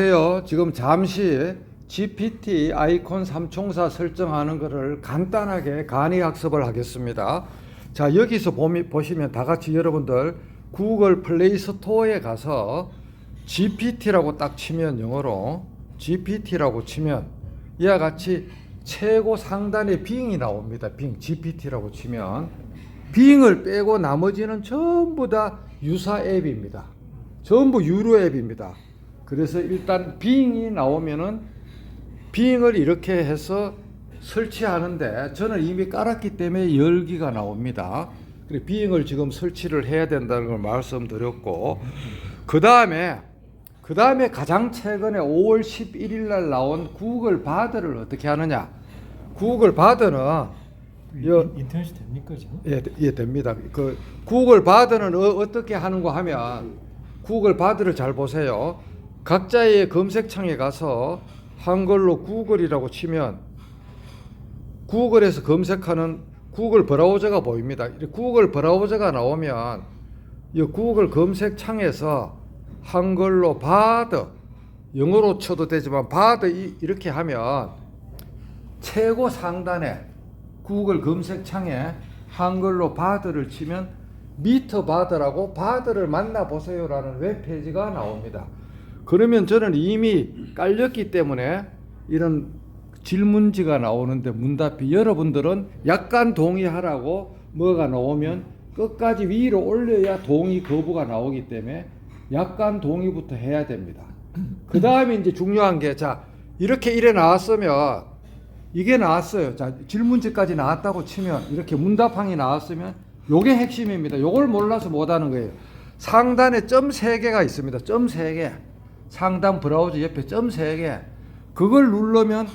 안녕하세요. 지금 잠시 GPT 아이콘 삼총사 설정하는 것을 간단하게 간이 학습을 하겠습니다. 자, 여기서 보미, 보시면 다 같이 여러분들 구글 플레이 스토어에 가서 GPT라고 딱 치면 영어로 GPT라고 치면 이와 같이 최고 상단에 빙이 나옵니다. 빙 GPT라고 치면 빙을 빼고 나머지는 전부 다 유사 앱입니다. 전부 유료 앱입니다. 그래서 일단 빙이 나오면은 빙을 이렇게 해서 설치하는데 저는 이미 깔았기 때문에 열기가 나옵니다. 그래 빙을 지금 설치를 해야 된다는 걸 말씀드렸고 그 다음에 그 다음에 가장 최근에 5월 11일 날 나온 구글 바드를 어떻게 하느냐? 구글 바드는 여- 인터넷이 됩니까 지금? 예, 예 됩니다. 그 구글 바드는 어, 떻게 하는가 하면 구글 바드를 잘 보세요. 각자의 검색창에 가서 한글로 구글이라고 치면 구글에서 검색하는 구글 브라우저가 보입니다. 이 구글 브라우저가 나오면 이 구글 검색창에서 한글로 바드 영어로 쳐도 되지만 바드 이- 이렇게 하면 최고 상단에 구글 검색창에 한글로 바드를 치면 미터 바드라고 바드를 만나보세요라는 웹페이지가 나옵니다. 그러면 저는 이미 깔렸기 때문에 이런 질문지가 나오는데 문답이 여러분들은 약간 동의하라고 뭐가 나오면 끝까지 위로 올려야 동의 거부가 나오기 때문에 약간 동의부터 해야 됩니다. 그 다음에 이제 중요한 게 자 이렇게 이래 나왔으면 이게 나왔어요. 자, 질문지까지 나왔다고 치면 이렇게 문답항이 나왔으면 요게 핵심입니다. 요걸 몰라서 못 하는 거예요. 상단에 점세 개가 있습니다. 점세 개. 상단 브라우저 옆에 점세 개. 그걸 누르면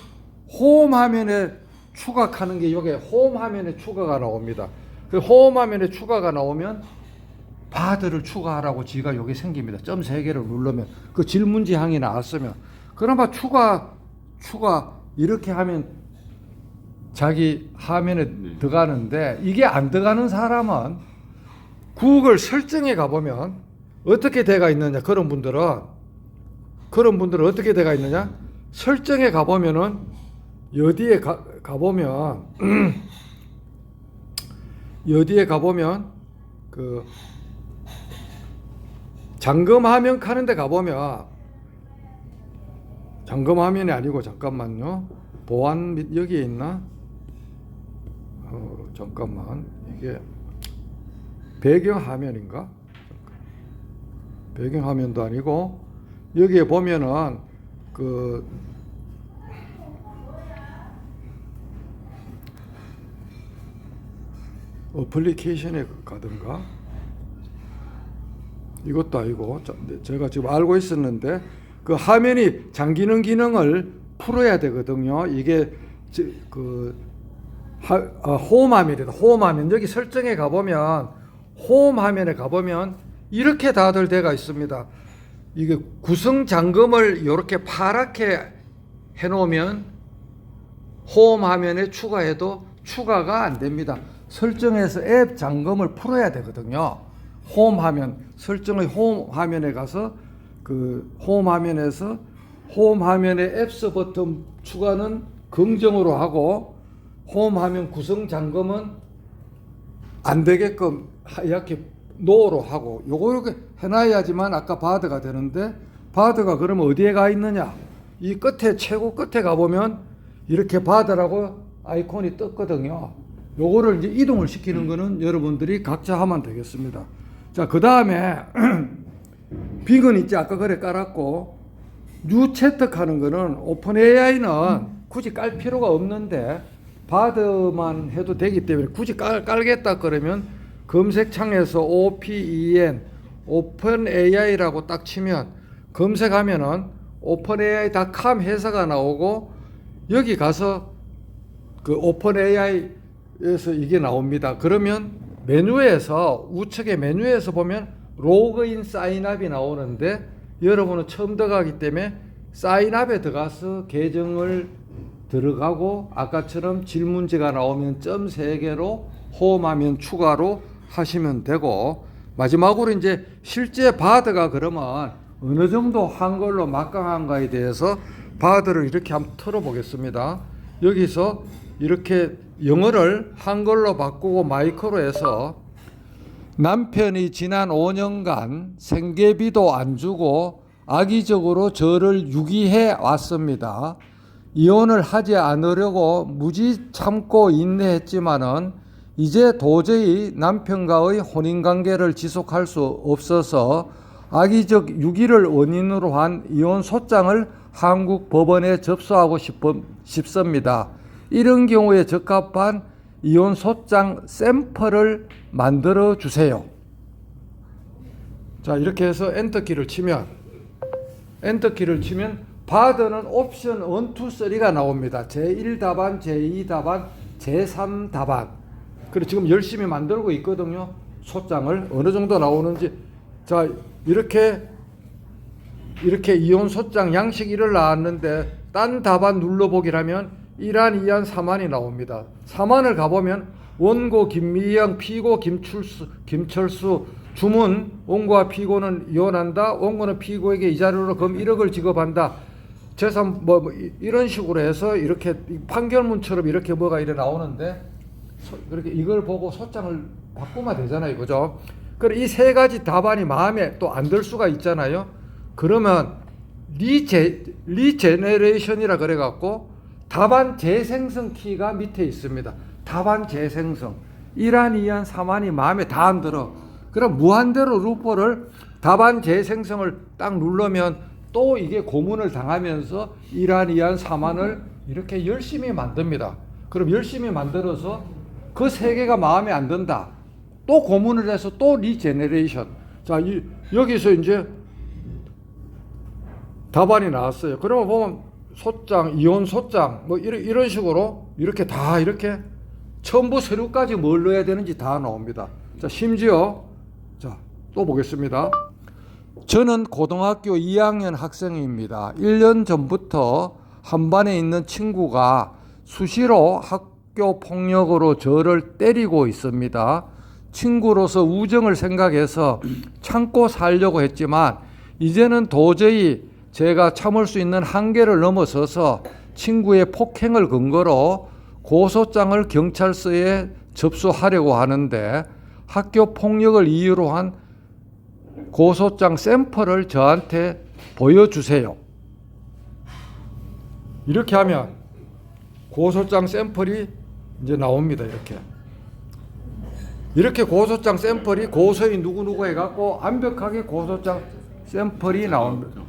홈 화면에 추가하는 게 요게 홈 화면에 추가가 나옵니다. 그 홈 화면에 추가가 나오면 바드를 추가하라고 지가 여기 생깁니다. 점세 개를 누르면 그 질문지 항이 나왔으면 그나마 추가 추가 이렇게 하면 자기 화면에 들어가는데 이게 안 들어가는 사람은 구글 설정에 가보면 어떻게 돼가 있느냐 그런 분들은 그런 분들은 어떻게 돼가 있느냐? 설정에 가보면은 여기에 가, 가보면 여기에 가보면 그 잠금 화면 카는데 가보면 잠금 화면이 아니고 잠깐만요. 보안 및 여기에 있나? 어, 잠깐만. 이게 배경 화면인가? 배경 화면도 아니고 여기에 보면은 그 어플리케이션에 가든가 이것도 아니고 자, 네, 제가 지금 알고 있었는데 그 화면이 잠기는 기능을 풀어야 되거든요. 이게 저- 그 하, 아, 홈 화면이다. 홈 화면 여기 설정에 가보면 홈 화면에 가보면 이렇게 다들 돼가 있습니다. 이게 구성 잠금을 이렇게 파랗게 해놓으면 홈 화면에 추가해도 추가가 안 됩니다. 설정에서 앱 잠금을 풀어야 되거든요. 홈 화면 설정의 홈 화면에 가서 그홈 화면에서 홈 화면에 앱스 버튼 추가는 긍정으로 하고 홈 화면 구성 잠금은 안 되게끔 하얗게 노로 하고 요거 이렇게 해놔야지만 아까 바드가 되는데 바드가 그러면 어디에 가 있느냐? 이 끝에 최고 끝에 가보면 이렇게 바드라고 아이콘이 떴거든요. 요거를 이제 이동을 시키는 거는 여러분들이 각자 하면 되겠습니다. 자 그 다음에 빅은 있지 아까 그래 깔았고 뉴 채택하는 거는 오픈 AI는 굳이 깔 필요가 없는데 바드만 해도 되기 때문에 굳이 깔, 깔겠다 그러면 검색창에서 OPEN 오픈 AI라고 딱 치면 검색하면은 오픈 AI.com 회사가 나오고 여기 가서 그 오픈 AI에서 이게 나옵니다. 그러면 메뉴에서 우측에 메뉴에서 보면 로그인 사인업이 나오는데 여러분은 처음 들어가기 때문에 사인업에 들어가서 계정을 들어가고 아까처럼 질문지가 나오면 점세 개로 홈하면 추가로 하시면 되고 마지막으로 이제 실제 바드가 그러면 어느 정도 한글로 막강한가에 대해서 바드를 이렇게 한번 털어보겠습니다. 여기서 이렇게 영어를 한글로 바꾸고 마이크로 해서 남편이 지난 5년간 생계비도 안 주고 악의적으로 저를 유기해 왔습니다. 이혼을 하지 않으려고 무지 참고 인내했지만은 이제 도저히 남편과의 혼인 관계를 지속할 수 없어서 악의적 유기를 원인으로 한 이혼 소장을 한국 법원에 접수하고 싶, 싶습니다. 이런 경우에 적합한 이혼 소장 샘플을 만들어 주세요. 자, 이렇게 해서 엔터키를 치면 엔터키를 치면 바드는 옵션 1, 2, 3가 나옵니다. 제1답안, 제2답안, 제3답안. 그리고 지금 열심히 만들고 있거든요. 소장을 어느 정도 나오는지 자, 이렇게 이렇게 이혼 소장 양식 1을 나왔는데 딴 답안 눌러보기라면 1안, 2안, 3안이 나옵니다. 3안을 가보면 원고 김미영, 피고 김출수, 김철수, 주문 원고와 피고는 이혼한다. 원고는 피고에게 이자료로 금 1억을 지급한다. 재산 뭐, 뭐 이- 이런 식으로 해서 이렇게 판결문처럼 이렇게 뭐가 이래 나오는데 소- 그렇게 이걸 보고 소장을 바꾸면 되잖아요. 그죠? 그럼 이 세 가지 답안이 마음에 또 안 들 수가 있잖아요. 그러면 리제 리제네레이션이라 그래 갖고 답안 재생성 키가 밑에 있습니다. 답안 재생성 1안, 2안, 3안이 마음에 다 안 들어. 그럼 무한대로 루퍼를 답안 재생성을 딱 누르면 또 이게 고문을 당하면서 1안, 2안, 3안을 이렇게 열심히 만듭니다. 그럼 열심히 만들어서 그 세 개가 마음에 안 든다. 또 고문을 해서 또 리제네레이션. 자, 이, 여기서 이제 답안이 나왔어요. 그러면 보면 소장, 이혼 소장, 뭐 이런, 이런 식으로 이렇게 다 이렇게 첨부 서류까지 뭘 넣어야 되는지 다 나옵니다. 자, 심지어 자, 또 보겠습니다. 저는 고등학교 2학년 학생입니다. 1년 전부터 한 반에 있는 친구가 수시로 학 교 폭력으로 저를 때리고 있습니다. 친구로서 우정을 생각해서 참고 살려고 했지만 이제는 도저히 제가 참을 수 있는 한계를 넘어서서 친구의 폭행을 근거로 고소장을 경찰서에 접수하려고 하는데 학교 폭력을 이유로 한 고소장 샘플을 저한테 보여주세요. 이렇게 하면 고소장 샘플이 이제 나옵니다. 이렇게. 이렇게 고소장 샘플이 고소인 누구누구 해갖고 완벽하게 고소장 샘플이 나옵니다.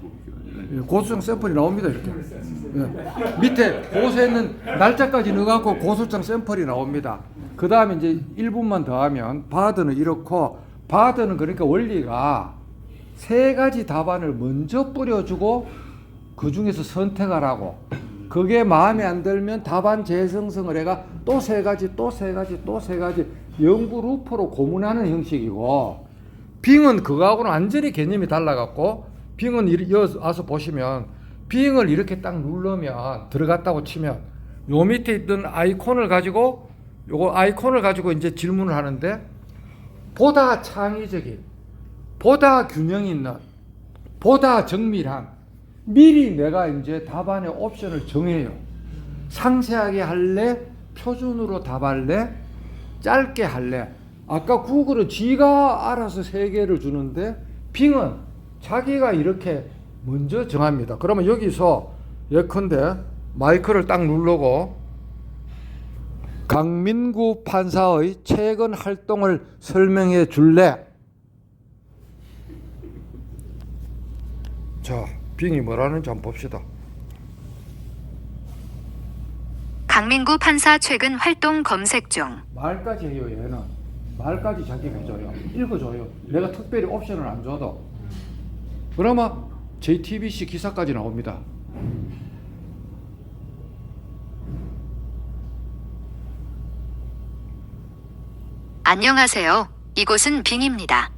예, 고소장 샘플이 나옵니다. 이렇게. 예. 밑에 고소했는 날짜까지 넣어갖고 고소장 샘플이 나옵니다. 그 다음에 이제 1분만 더 하면 바드는 이렇고 바드는 그러니까 원리가 세 가지 답안을 먼저 뿌려주고 그 중에서 선택하라고 그게 마음에 안 들면 답안 재생성을 해가 또 세 가지 또 세 가지 또 세 가지 연구 루프로 고문하는 형식이고 빙은 그거하고는 완전히 개념이 달라갖고 빙은 이 와서 보시면 빙을 이렇게 딱 누르면 들어갔다고 치면 요 밑에 있던 아이콘을 가지고 요거 아이콘을 가지고 이제 질문을 하는데 보다 창의적인 보다 균형 있는 보다 정밀한 미리 내가 이제 답안의 옵션을 정해요. 상세하게 할래? 표준으로 답할래? 짧게 할래? 아까 구글은 지가 알아서 세 개를 주는데 빙은 자기가 이렇게 먼저 정합니다. 그러면 여기서 예컨대 마이크를 딱 누르고 강민구 판사의 최근 활동을 설명해 줄래? 자, 빙이 뭐라는지 한번 봅시다. 강민구 판사 최근 활동 검색 중. 말까지 해요, 얘는. 말까지 자기가 해줘요. 읽어줘요. 내가 특별히 옵션을 안 줘도. 그러면 JTBC 기사까지 나옵니다. 안녕하세요. 이곳은 빙입니다.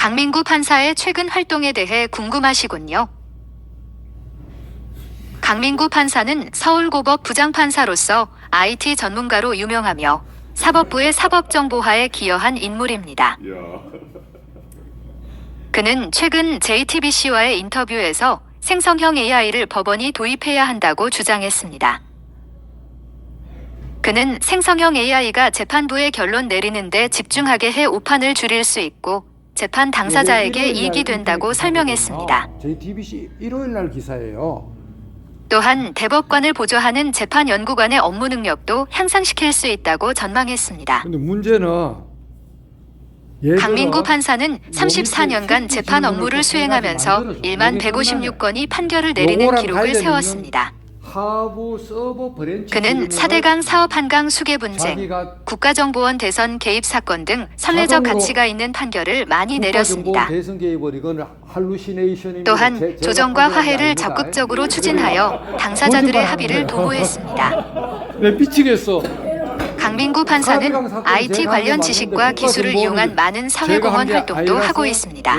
강민구 판사의 최근 활동에 대해 궁금하시군요. 강민구 판사는 서울고법 부장판사로서 IT 전문가로 유명하며 사법부의 사법정보화에 기여한 인물입니다. 야. 그는 최근 JTBC와의 인터뷰에서 생성형 AI를 법원이 도입해야 한다고 주장했습니다. 그는 생성형 AI가 재판부의 결론 내리는데 집중하게 해 오판을 줄일 수 있고 재판 당사자에게 이익이 된다고 설명했습니다. JTBC 일요일 날 기사예요. 또한 대법관을 보조하는 재판 연구관의 업무 능력도 향상시킬 수 있다고 전망했습니다. 근데 문제는 강민구 판사는 34년간 재판 업무를 수행하면서 1만 156건이 판결을 내리는 기록을 세웠습니다. 그는 질문을 4대강 사업 한강 수계 분쟁, 국가정보원 대선 개입 사건 등 선례적 가치가 있는 판결을 많이 내렸습니다. 또한 조정과 화해를. 적극적으로 추진하여 당사자들의 합의를. 도모했습니다. 내 미치겠어. 카드강 판사는 IT 관련 지식과 기술을 이용한 많은 사회공헌 활동도 하고 있습니다.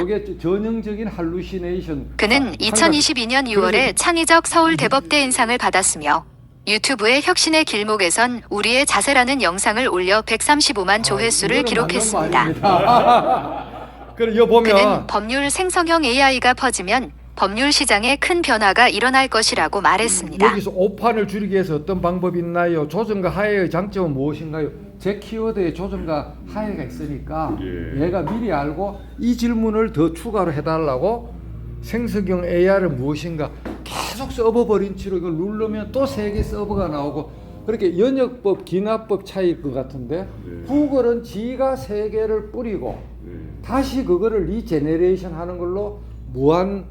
그는 항상 2022년 6월에 그래서 창의적 서울 대법대 인상을 받았으며 유튜브의 혁신의 길목에선 우리의 자세라는 영상을 올려 135만 조회수를 아, 이거는 기록했습니다. 그는 법률 생성형 AI가 퍼지면 법률 시장에 큰 변화가 일어날 것이라고 말했습니다. 여기서 오판을 줄이기 위해서 어떤 방법이 있나요? 조정과 하해의 장점은 무엇인가요? 제 키워드에 조정과 하해가 있으니까 예. 얘가 미리 알고 이 질문을 더 추가로 해달라고 생성형 AI를 무엇인가 계속 서버 버린치로 이걸 누르면 또 세 개 서버가 나오고 그렇게 연역법, 기납법 차이일 것 같은데 네. 구글은 지가 세 개를 뿌리고 네. 다시 그거를 리제네레이션 하는 걸로 무한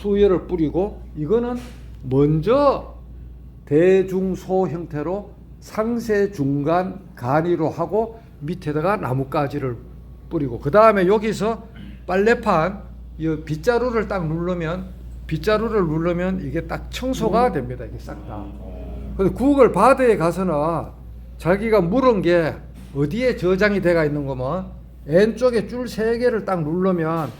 수열을 뿌리고 이거는 먼저 대중소 형태로 상세 중간 간이로 하고 밑에다가 나뭇가지를 뿌리고 그 다음에 여기서 빨래판 이 빗자루를 딱 누르면 빗자루를 누르면 이게 딱 청소가 됩니다. 이게 싹다. 근데 구글 바드에 가서는 자기가 물은 게 어디에 저장이 돼가 있는 거면 왼쪽에 줄 세 개를 딱 누르면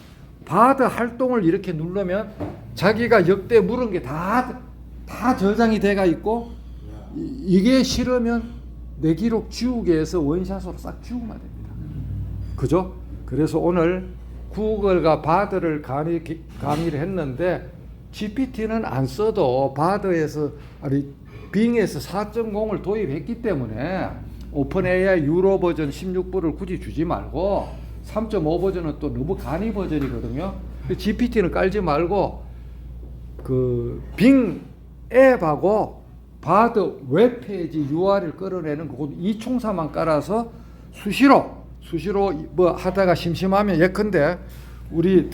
바드 활동을 이렇게 누르면 자기가 역대 물은 게 다 다 저장이 돼가 있고 이- 이게 싫으면 내 기록 지우게 해서 원샷으로 싹 지우면 됩니다. 그죠? 그래서 오늘 구글과 바드를 강의, 강의를 했는데 GPT는 안 써도 바드에서 아니 빙에서 4.0을 도입했기 때문에 오픈 AI 유로 버전 16부를 굳이 주지 말고 3.5 버전은 또 너무 간이 버전이거든요. GPT는 깔지 말고 그빙 앱하고 바드 웹페이지 URL 끌어내는 그거 이 총사만 깔아서 수시로 수시로 뭐 하다가 심심하면 예컨대 우리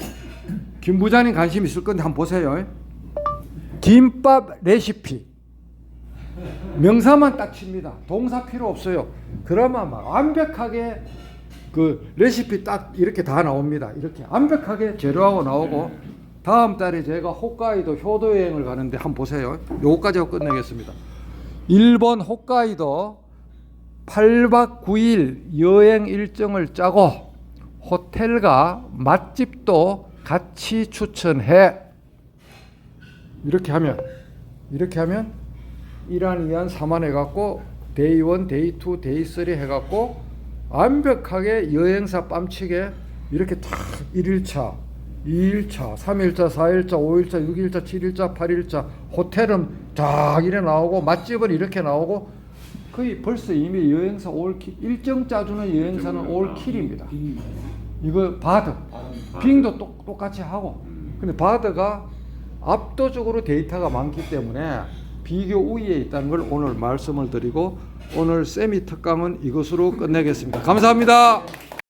김 부장님 관심 있을 건데 한번 보세요. 김밥 레시피 명사만 딱 칩니다. 동사 필요 없어요. 그러면 막 완벽하게 그 레시피 딱 이렇게 다 나옵니다. 이렇게 완벽하게 재료하고 나오고 다음 달에 제가 홋카이도 효도 여행을 가는데 한번 보세요. 요거까지 하고 끝내겠습니다. 일본 홋카이도 8박 9일 여행 일정을 짜고 호텔과 맛집도 같이 추천해. 이렇게 하면 이렇게 하면 1안 2안 3안 해갖고 데이 1, 데이 2, 데이 3 해갖고 완벽하게 여행사 뺨치게 이렇게 탁 1일차, 2일차, 3일차, 4일차, 5일차, 6일차, 7일차, 8일차 호텔은 쫙 이래 나오고 맛집은 이렇게 나오고 거의 벌써 이미 여행사 올킬 일정 짜주는 여행사는 올킬입니다. 이거 바드, 빙도 똑, 똑같이 하고. 근데 바드가 압도적으로 데이터가 많기 때문에 비교 우위에 있다는 걸 오늘 말씀을 드리고 오늘 세미 특강은 이것으로 끝내겠습니다. 감사합니다.